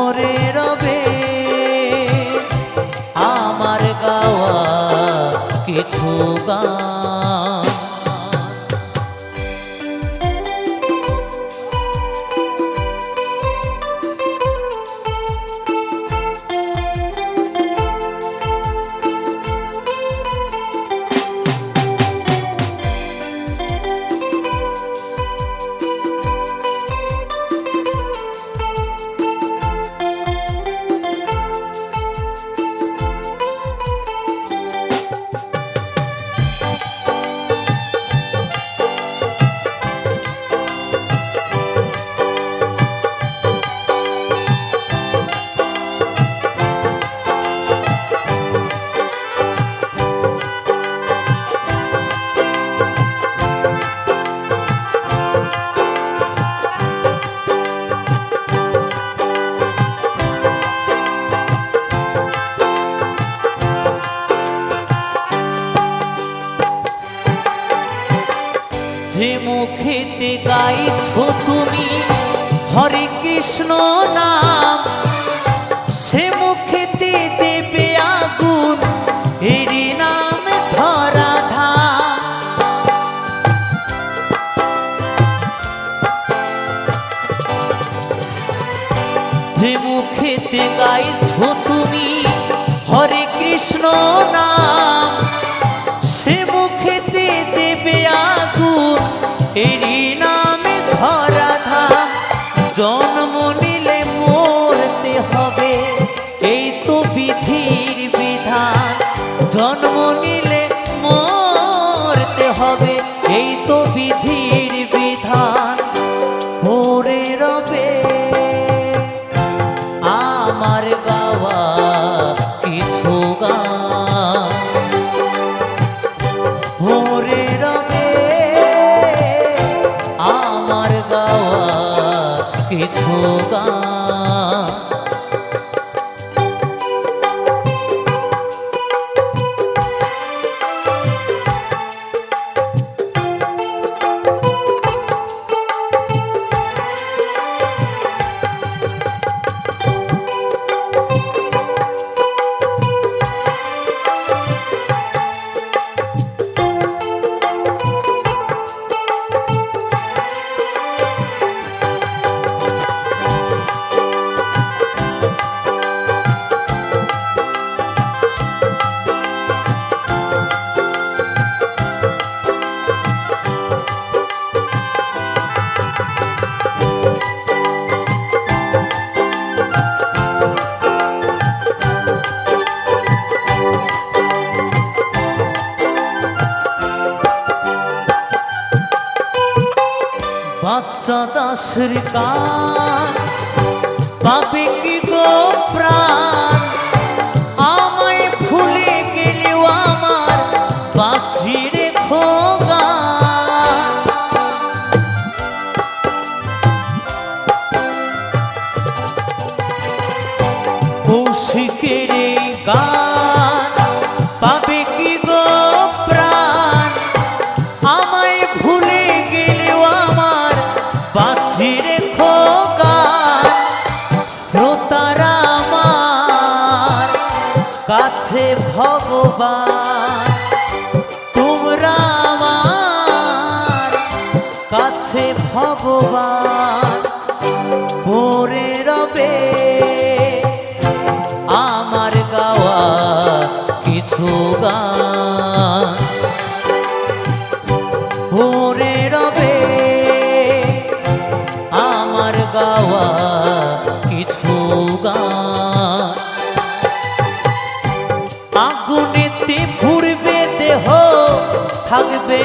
পরে রবে। আমার গাওয়া কিছু গান। গাইছো তুমি। হরে কৃষ্ণ নাম, সে মুখেতে দেবে আগুন এরি নাম ধরা ধাম। যে মুখেতে গাইছো তুমি, হরে কৃষ্ণ নাম দাসের গান পাবে কি গো প্রাণ? আমায় ভুলে গেলেও আমার গান কাছে ভগবান তোমরা আমার কাছে ভগবান।